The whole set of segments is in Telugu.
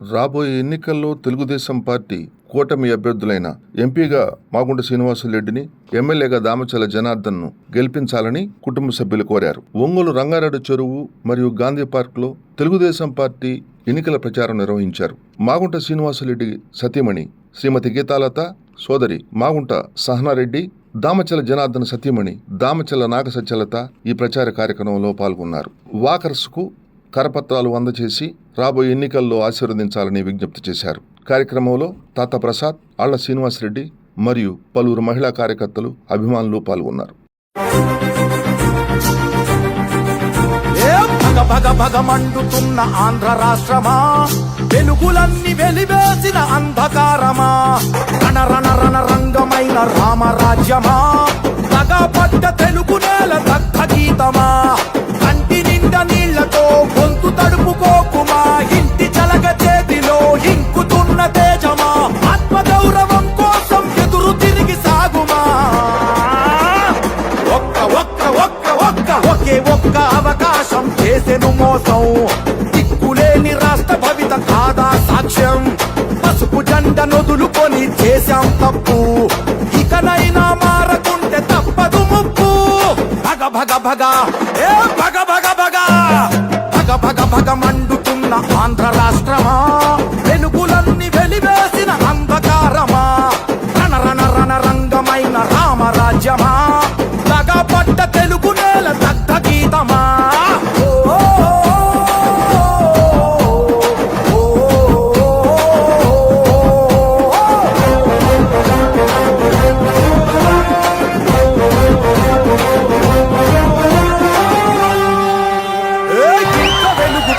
రాబోయే ఎన్నికల్లో తెలుగుదేశం పార్టీ కూటమి అభ్యర్థులైన ఎంపీగా మాగుంట శ్రీనివాసరెడ్డిని ఎమ్మెల్యేగా దామచల జనార్దన్ను గెలిపించాలని కుటుంబ సభ్యులు కోరారు. ఒంగోలు రంగారెడ్డి చెరువు మరియు గాంధీ పార్క్లో తెలుగుదేశం పార్టీ ఎన్నికల ప్రచారం నిర్వహించారు. మాగుంట శ్రీనివాసులరెడ్డి సతీమణి శ్రీమతి గీతాలత సోదరి మాగుంట సహనారెడ్డి దామచల జనార్దన్ సతీమణి దామచల నాగ ఈ ప్రచార కార్యక్రమంలో పాల్గొన్నారు. వాకర్స్కు కరపత్రాలు అందజేసి రాబోయే ఎన్నికల్లో ఆశీర్వదించాలని విజ్ఞప్తి చేశారు. కార్యక్రమంలో తాత ప్రసాద్ ఆళ్ళ శ్రీనివాసరెడ్డి మరియు పలువురు మహిళా కార్యకర్తలు అభిమానులు పాల్గొన్నారు. భగ భగ మండుతున్న ఆంధ్ర రాష్ట్రమా? వెలుగులన్నీ వెలివేసిన అంధకారమా? రణ రణ రణ రంగమైన రామరాజ్యమా? చేసెను మోసం. దిక్కులేని రాష్ట్ర భవిత కాదా సాక్ష్యం? పసుపు జెండ నొదులుకొని చేశాం తప్పు. ఇకనైనా మారకుంటే తప్పదు ముప్పు. భగ భగ భగ. ఏ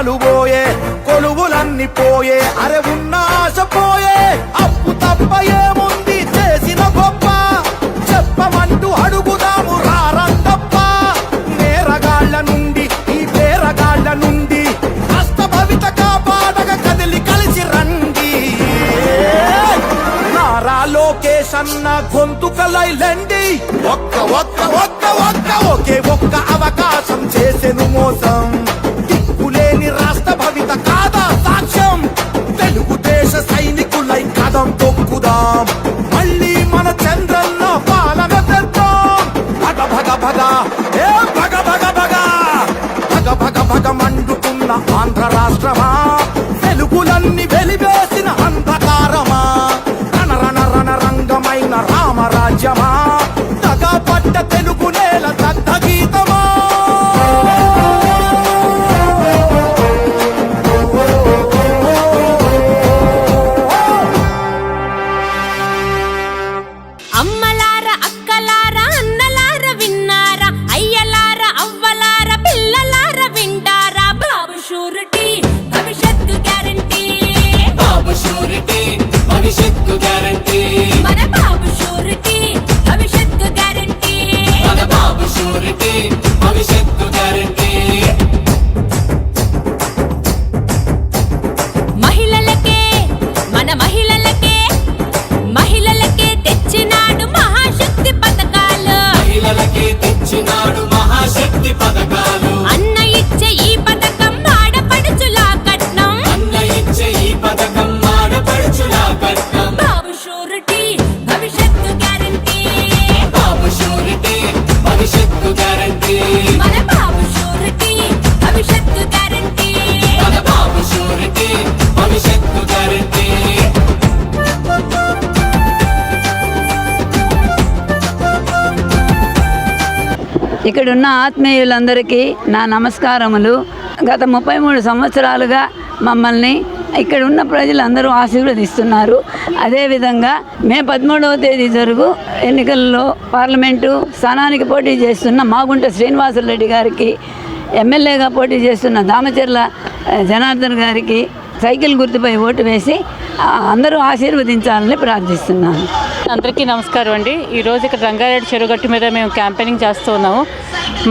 పరిశ్రమలు పోయే కొలువులన్నీ పోయే అరే ఉన్న ఆశ పోయే. అప్పు తప్ప ఏముంది? చేసిన గొప్ప. చెప్పమంటూ అడుగుదాము రారంతప్ప. నేరగాళ్ళ నుండి ఈ పేరగాళ్ళ నుండి హస్త భవిత కదిలి కలిసి రండి. నారా లోకేష్ అన్న గొంతుకలైలండి ఒక్క ఒక్క ఒక్క ఒక్క ఒకే ఒక్క అవకాశం చేసెను మోసం. ఏ భవిష్యత్తు గ్యారంటీ మన బాబు షూరిటీ భవిష్యత్తు గ్యారంటీ మన బాబు షూరిటీ భవిష్యత్తు గ్యారంటీ మహిళలకే మన మహిళలకే మహిళలకే తెచ్చినాడు మహాశక్తి పథకాలు. మహిళలకి తెచ్చినాడు మహాశక్తి పథకాలు. ఇక్కడున్న ఆత్మీయులందరికీ నా నమస్కారములు. గత ముప్పై మూడు సంవత్సరాలుగా మమ్మల్ని ఇక్కడ ఉన్న ప్రజలందరూ ఆశీర్వదిస్తున్నారు. అదేవిధంగా మే పదమూడవ తేదీ జరుగు ఎన్నికల్లో పార్లమెంటు స్థానానికి పోటీ చేస్తున్న మాగుంట శ్రీనివాసరెడ్డి గారికి ఎమ్మెల్యేగా పోటీ చేస్తున్న దామచర్ల జనార్దన్ గారికి సైకిల్ గుర్తుపై ఓటు వేసి అందరూ ఆశీర్వదించాలని ప్రార్థిస్తున్నాను. అందరికీ నమస్కారం అండి. ఈరోజు ఇక్కడ రంగారెడ్డి చెరుగట్టు మీద మేము క్యాంపెయినింగ్ చేస్తూ ఉన్నాము.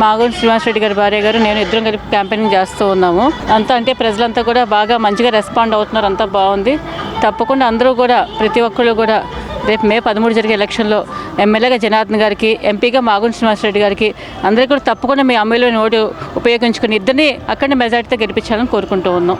మాగూరు శ్రీనివాస్ రెడ్డి గారి భార్య గారు నేను ఇద్దరం కలిపి క్యాంపెయినింగ్ చేస్తూ ఉన్నాము. అంతా అంటే ప్రజలంతా కూడా బాగా మంచిగా రెస్పాండ్ అవుతున్నారు. అంతా బాగుంది. తప్పకుండా అందరూ కూడా ప్రతి ఒక్కరు కూడా రేపు మే పదమూడు జరిగే ఎలక్షన్లో ఎమ్మెల్యేగా జనార్దన్ గారికి ఎంపీగా మాగుంటి శ్రీనివాస్ రెడ్డి గారికి అందరికీ కూడా తప్పకుండా మీ అమ్మాయిలోని ఓటు ఉపయోగించుకుని ఇద్దరిని అక్కడనే మెజార్టీతో గెలిపించాలని కోరుకుంటూ ఉన్నాం.